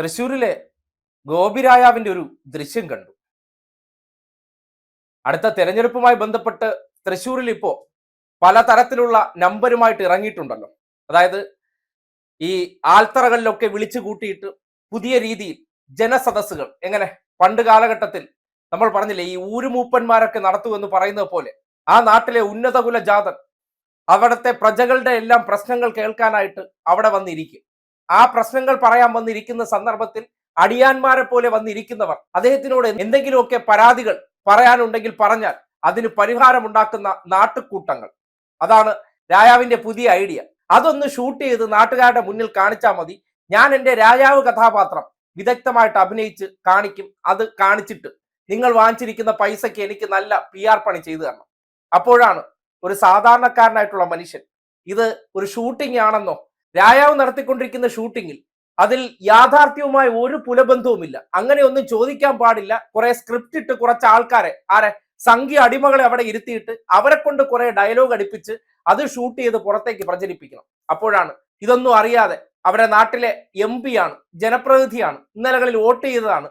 തൃശ്ശൂരിലെ ഗോപിരായാവിന്റെ ഒരു ദൃശ്യം കണ്ടു. അടുത്ത തെരഞ്ഞെടുപ്പുമായി ബന്ധപ്പെട്ട് തൃശ്ശൂരിൽ ഇപ്പോ പലതരത്തിലുള്ള നമ്പരുമായിട്ട് ഇറങ്ങിയിട്ടുണ്ടല്ലോ. അതായത് ഈ ആൽത്തറകളിലൊക്കെ വിളിച്ചു കൂട്ടിയിട്ട് പുതിയ രീതിയിൽ ജനസദസ്സുകൾ എങ്ങനെ പണ്ട് കാലഘട്ടത്തിൽ നമ്മൾ പറഞ്ഞില്ലേ ഈ ഊരുമൂപ്പന്മാരൊക്കെ നടത്തുമെന്ന് പറയുന്നത് പോലെ ആ നാട്ടിലെ ഉന്നതകുല ജാതൻ അവിടുത്തെ പ്രജകളുടെ എല്ലാം പ്രശ്നങ്ങൾ കേൾക്കാനായിട്ട് അവിടെ വന്നിരിക്കും. ആ പ്രശ്നങ്ങൾ പറയാൻ വന്നിരിക്കുന്ന സന്ദർഭത്തിൽ അടിയാന്മാരെ പോലെ വന്നിരിക്കുന്നവർ അദ്ദേഹത്തിനോട് എന്തെങ്കിലുമൊക്കെ പരാതികൾ പറയാനുണ്ടെങ്കിൽ പറഞ്ഞാൽ അതിന് പരിഹാരമുണ്ടാക്കുന്ന നാട്ടുകൂട്ടങ്ങൾ അതാണ് രാജാവിന്റെ പുതിയ ഐഡിയ. അതൊന്ന് ഷൂട്ട് ചെയ്ത് നാട്ടുകാരുടെ മുന്നിൽ കാണിച്ചാൽ മതി. ഞാൻ എന്റെ രാജാവ് കഥാപാത്രം വിദഗ്ധമായിട്ട് അഭിനയിച്ച് കാണിക്കും. അത് കാണിച്ചിട്ട് നിങ്ങൾ വാങ്ങിച്ചിരിക്കുന്ന പൈസയ്ക്ക് എനിക്ക് നല്ല പി ആർ പണി ചെയ്തു തരണം. അപ്പോഴാണ് ഒരു സാധാരണക്കാരനായിട്ടുള്ള മനുഷ്യൻ ഇത് ഒരു ഷൂട്ടിംഗ് ആണെന്നോ രാജാവ് നടത്തിക്കൊണ്ടിരിക്കുന്ന ഷൂട്ടിങ്ങിൽ അതിൽ യാഥാർത്ഥ്യവുമായ ഒരു പുലബന്ധവുമില്ല. അങ്ങനെ ഒന്നും ചോദിക്കാൻ പാടില്ല. കുറെ സ്ക്രിപ്റ്റ് ഇട്ട് കുറച്ച് ആൾക്കാരെ ആരെ സംഖ്യ അടിമകളെ അവിടെ ഇരുത്തിയിട്ട് അവരെ കൊണ്ട് കുറെ ഡയലോഗ് അടിപ്പിച്ച് അത് ഷൂട്ട് ചെയ്ത് പുറത്തേക്ക് പ്രചരിപ്പിക്കണം. അപ്പോഴാണ് ഇതൊന്നും അറിയാതെ അവരെ നാട്ടിലെ എം ആണ് ജനപ്രതിനിധിയാണ് ഇന്നലകളിൽ വോട്ട് ചെയ്തതാണ്